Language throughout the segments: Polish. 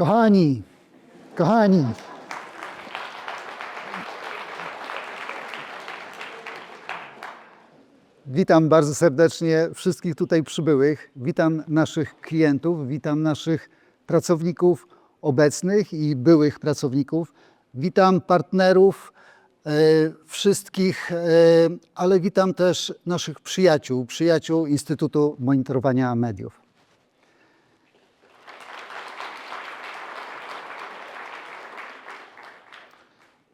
Kochani, kochani. Witam bardzo serdecznie wszystkich tutaj przybyłych. Witam naszych klientów, witam naszych pracowników obecnych i byłych pracowników. Witam partnerów e, wszystkich, e, ale witam też naszych przyjaciół, przyjaciół Instytutu Monitorowania Mediów.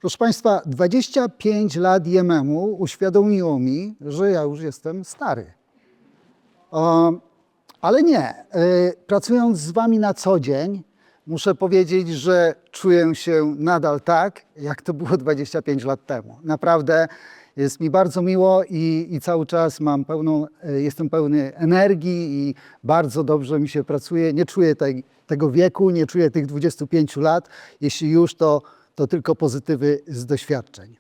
Proszę Państwa, 25 lat IMM-u uświadomiło mi, że ja już jestem stary. Ale nie. E, Pracując z Wami na co dzień, muszę powiedzieć, że czuję się nadal tak, jak to było 25 lat temu. Naprawdę jest mi bardzo miło i, i cały czas mam pełną, e, jestem pełny energii i bardzo dobrze mi się pracuje. Nie czuję tej, tego wieku, nie czuję tych 25 lat. Jeśli już, to, to tylko pozytywy z doświadczeń.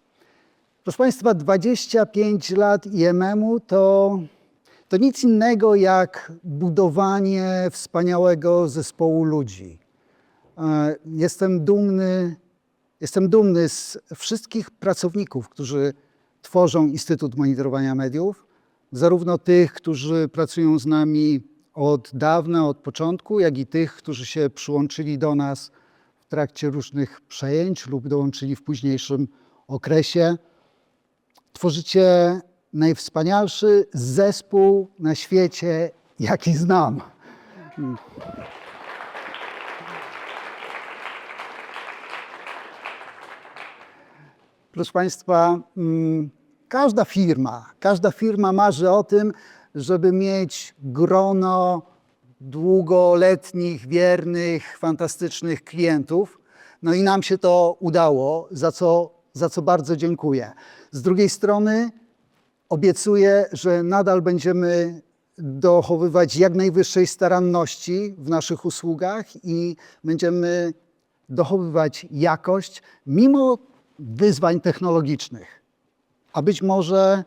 Proszę Państwa, 25 lat IMM-u to, to nic innego jak budowanie wspaniałego zespołu ludzi. E, Jestem dumny, jestem dumny z wszystkich pracowników, którzy tworzą Instytut Monitorowania Mediów, zarówno tych, którzy pracują z nami od dawna, od początku, jak i tych, którzy się przyłączyli do nas w trakcie różnych przejęć lub dołączyli w późniejszym okresie. Tworzycie najwspanialszy zespół na świecie, jaki znam. Proszę Państwa, mm, każda firma, każda firma marzy o tym, żeby mieć grono długoletnich, wiernych, fantastycznych klientów. No i nam się to udało, za co, za co bardzo dziękuję. Z drugiej strony obiecuję, że nadal będziemy dochowywać jak najwyższej staranności w naszych usługach i będziemy dochowywać jakość mimo wyzwań technologicznych. A być może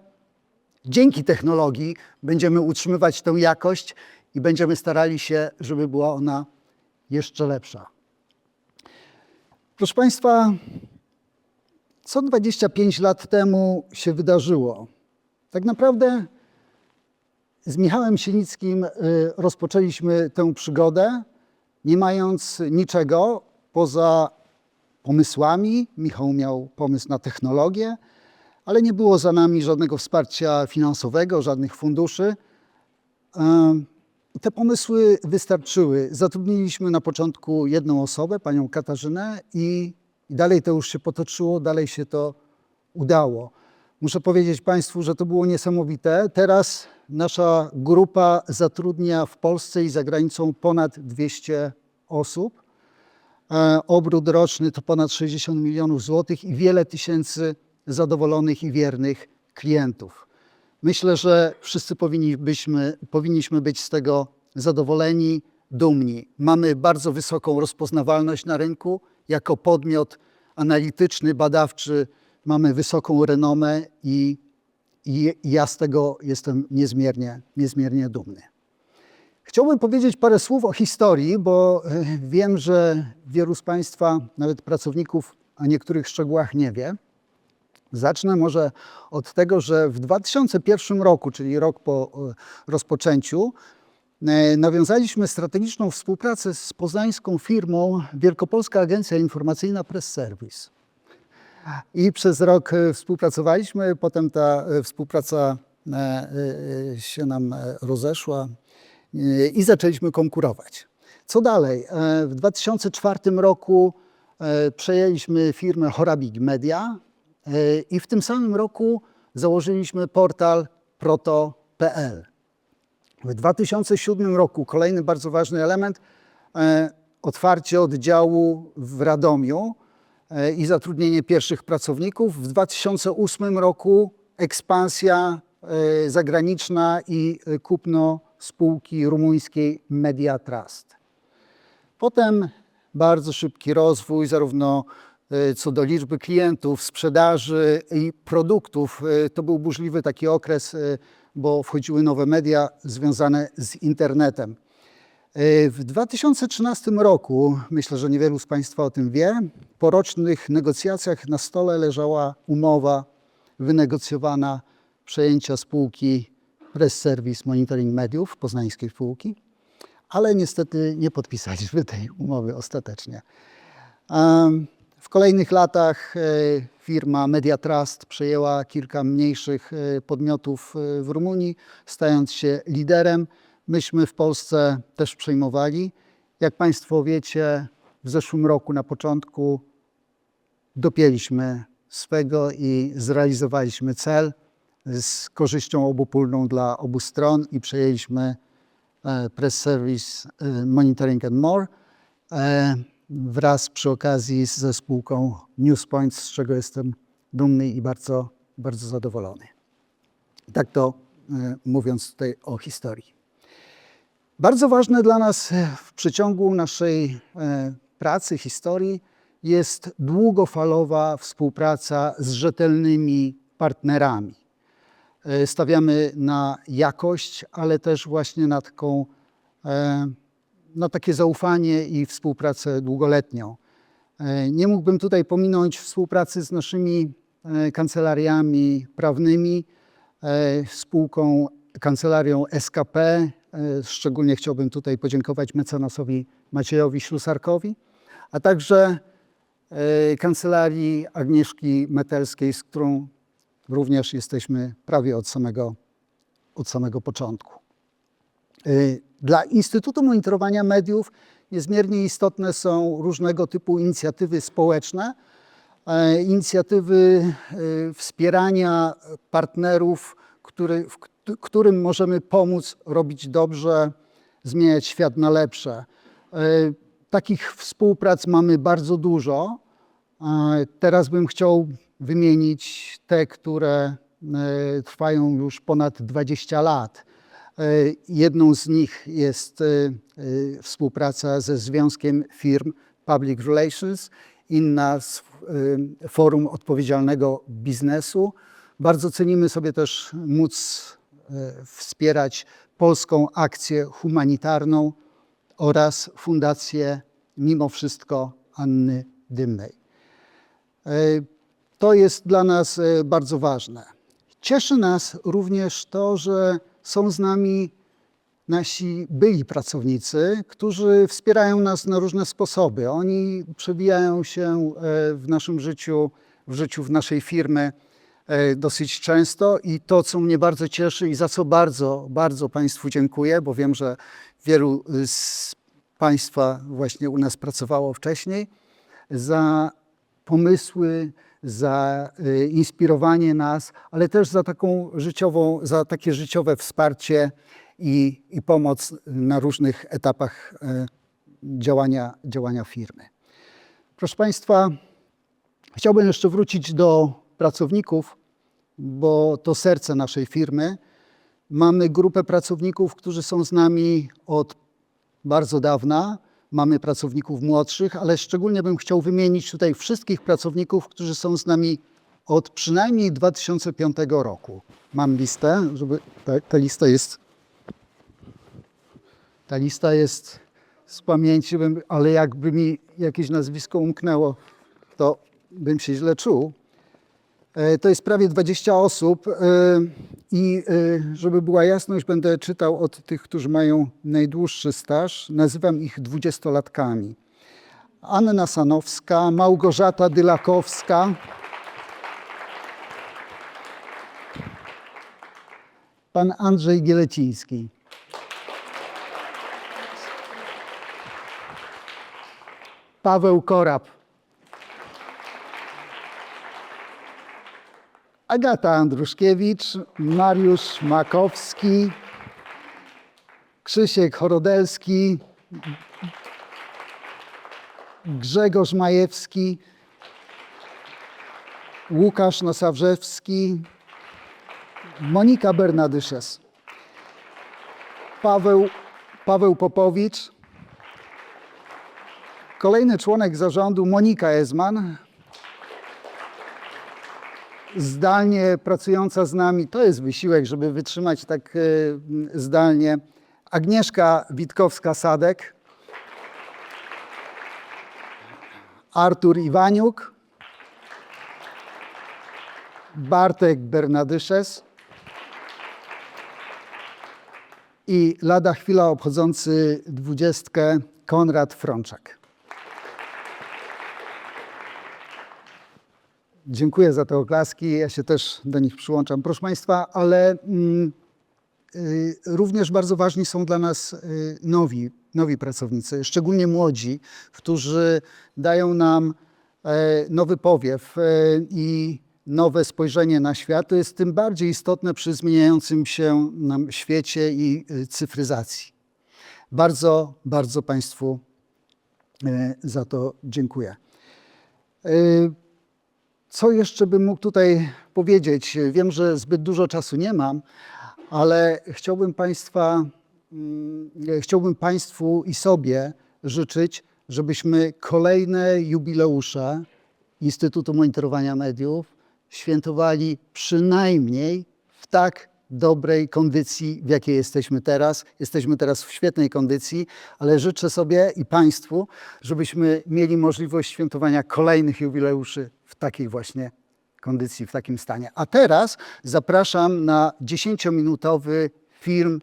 dzięki technologii będziemy utrzymywać tę jakość i będziemy starali się, żeby była ona jeszcze lepsza. Proszę Państwa, co 25 lat temu się wydarzyło? Tak naprawdę z Michałem Sienickim y, rozpoczęliśmy tę przygodę, nie mając niczego poza pomysłami. Michał miał pomysł na technologię, ale nie było za nami żadnego wsparcia finansowego, żadnych funduszy. Te pomysły wystarczyły. Zatrudniliśmy na początku jedną osobę, panią Katarzynę, i, i dalej to już się potoczyło, dalej się to udało. Muszę powiedzieć Państwu, że to było niesamowite. Teraz nasza grupa zatrudnia w Polsce i za granicą ponad 200 osób. E, Obrót roczny to ponad 60 milionów złotych i wiele tysięcy zadowolonych i wiernych klientów. Myślę, że wszyscy powinniśmy, powinniśmy być z tego zadowoleni, dumni. Mamy bardzo wysoką rozpoznawalność na rynku. Jako podmiot analityczny, badawczy mamy wysoką renomę i, i ja z tego jestem niezmiernie, niezmiernie dumny. Chciałbym powiedzieć parę słów o historii, bo e, wiem, że wielu z Państwa, nawet pracowników, o niektórych szczegółach nie wie. Zacznę może od tego, że w 2001 roku, czyli rok po e, rozpoczęciu, e, nawiązaliśmy strategiczną współpracę z poznańską firmą Wielkopolska Agencja Informacyjna Press Service. I przez rok e, współpracowaliśmy, potem ta współpraca się nam rozeszła i zaczęliśmy konkurować. Co dalej? W 2004 roku przejęliśmy firmę Horabig Media i w tym samym roku założyliśmy portal proto.pl. W 2007 roku kolejny bardzo ważny element e, otwarcie oddziału w Radomiu e, i zatrudnienie pierwszych pracowników. W 2008 roku ekspansja e, zagraniczna i kupno spółki rumuńskiej Media Trust. Potem bardzo szybki rozwój, zarówno co do liczby klientów, sprzedaży i produktów. E, To był burzliwy taki okres, e, bo wchodziły nowe media związane z internetem. W 2013 roku, myślę, że niewielu z Państwa o tym wie, po rocznych negocjacjach na stole leżała umowa wynegocjowana przejęcia spółki Press Service Monitoring Mediów, poznańskiej spółki, ale niestety nie podpisaliśmy tej umowy ostatecznie. Em, W kolejnych latach e, firma Media Trust przejęła kilka mniejszych e, podmiotów e, w Rumunii, stając się liderem. Myśmy w Polsce też przejmowali. Jak Państwo wiecie, w zeszłym roku na początku dopięliśmy swego i zrealizowaliśmy cel z korzyścią obopólną dla obu stron i przejęliśmy Press Service Monitoring and More wraz przy okazji ze spółką Newspoint, z czego jestem dumny i bardzo, bardzo zadowolony. Tak to e, mówiąc tutaj o historii. Bardzo ważne dla nas e, w przeciągu naszej e, pracy, historii jest długofalowa współpraca z rzetelnymi partnerami. Stawiamy na jakość, ale też właśnie na, taką, na takie zaufanie i współpracę długoletnią. E, Nie mógłbym tutaj pominąć współpracy z naszymi e, kancelariami prawnymi, e, spółką, kancelarią SKP. Szczególnie chciałbym tutaj podziękować mecenasowi Maciejowi Ślusarkowi, a także kancelarii Agnieszki Metelskiej, z którą również jesteśmy prawie od samego, od samego początku. Y, Dla Instytutu Monitorowania Mediów niezmiernie istotne są różnego typu inicjatywy społeczne, e, inicjatywy y, wspierania partnerów, który, w któ- którym możemy pomóc robić dobrze, zmieniać świat na lepsze. E, Takich współprac mamy bardzo dużo. E, Teraz bym chciał wymienić te, które trwają już ponad 20 lat. E, Jedną z nich jest e, e, współpraca ze Związkiem Firm Public Relations, inna z Forum Odpowiedzialnego Biznesu. Bardzo cenimy sobie też móc wspierać polską akcję humanitarną oraz Fundację Mimo Wszystko Anny Dymnej. To jest dla nas bardzo ważne. Cieszy nas również to, że są z nami nasi byli pracownicy, którzy wspierają nas na różne sposoby. Oni przewijają się e, w naszym życiu, w życiu w naszej firmy e, dosyć często i to, co mnie bardzo cieszy i za co bardzo, bardzo Państwu dziękuję, bo wiem, że wielu z Państwa właśnie u nas pracowało wcześniej, za pomysły, za y, inspirowanie nas, ale też za taką życiową, za takie życiowe wsparcie i, i pomoc na różnych etapach e, działania, działania firmy. Proszę Państwa, chciałbym jeszcze wrócić do pracowników, bo to serce naszej firmy. Mamy grupę pracowników, którzy są z nami od bardzo dawna. Mamy pracowników młodszych, ale szczególnie bym chciał wymienić tutaj wszystkich pracowników, którzy są z nami od przynajmniej 2005 roku. Mam listę, żeby ta, ta lista jest. Ta lista jest z pamięci, bym, ale jakby mi jakieś nazwisko umknęło, to bym się źle czuł. E, To jest prawie 20 osób e, i e, żeby była jasność, będę czytał od tych, którzy mają najdłuższy staż. Nazywam ich dwudziestolatkami. Anna Sanowska, Małgorzata Dylakowska, pan Andrzej Gieleciński. Paweł Korab. Agata Andruszkiewicz, Mariusz Makowski, Krzysiek Chorodelski, Grzegorz Majewski, Łukasz Nosawrzewski, Monika Bernadyszes, Paweł, Paweł Popowicz, kolejny członek zarządu Monika Ezman, zdalnie pracująca z nami. To jest wysiłek, żeby wytrzymać tak e, zdalnie Agnieszka Witkowska-Sadek, Artur Iwaniuk, Bartek Bernadyszes i lada chwila obchodzący dwudziestkę Konrad Frączak. Dziękuję za te oklaski. Ja się też do nich przyłączam, proszę Państwa, ale mm, y, również bardzo ważni są dla nas y, nowi, nowi pracownicy, szczególnie młodzi, którzy dają nam e, nowy powiew e, i nowe spojrzenie na świat. To jest tym bardziej istotne przy zmieniającym się nam świecie i y, cyfryzacji. Bardzo, bardzo Państwu e, za to dziękuję. Co jeszcze bym mógł tutaj powiedzieć? Wiem, że zbyt dużo czasu nie mam, ale chciałbym Państwa, mm, chciałbym Państwu i sobie życzyć, żebyśmy kolejne jubileusze Instytutu Monitorowania Mediów świętowali przynajmniej w tak dobrej kondycji, w jakiej jesteśmy teraz. Jesteśmy teraz w świetnej kondycji, ale życzę sobie i Państwu, żebyśmy mieli możliwość świętowania kolejnych jubileuszy w takiej właśnie kondycji, w takim stanie. A teraz zapraszam na 10-minutowy film,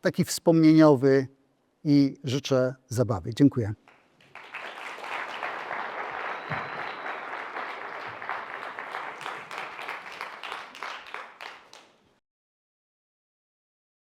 taki wspomnieniowy i życzę zabawy. Dziękuję.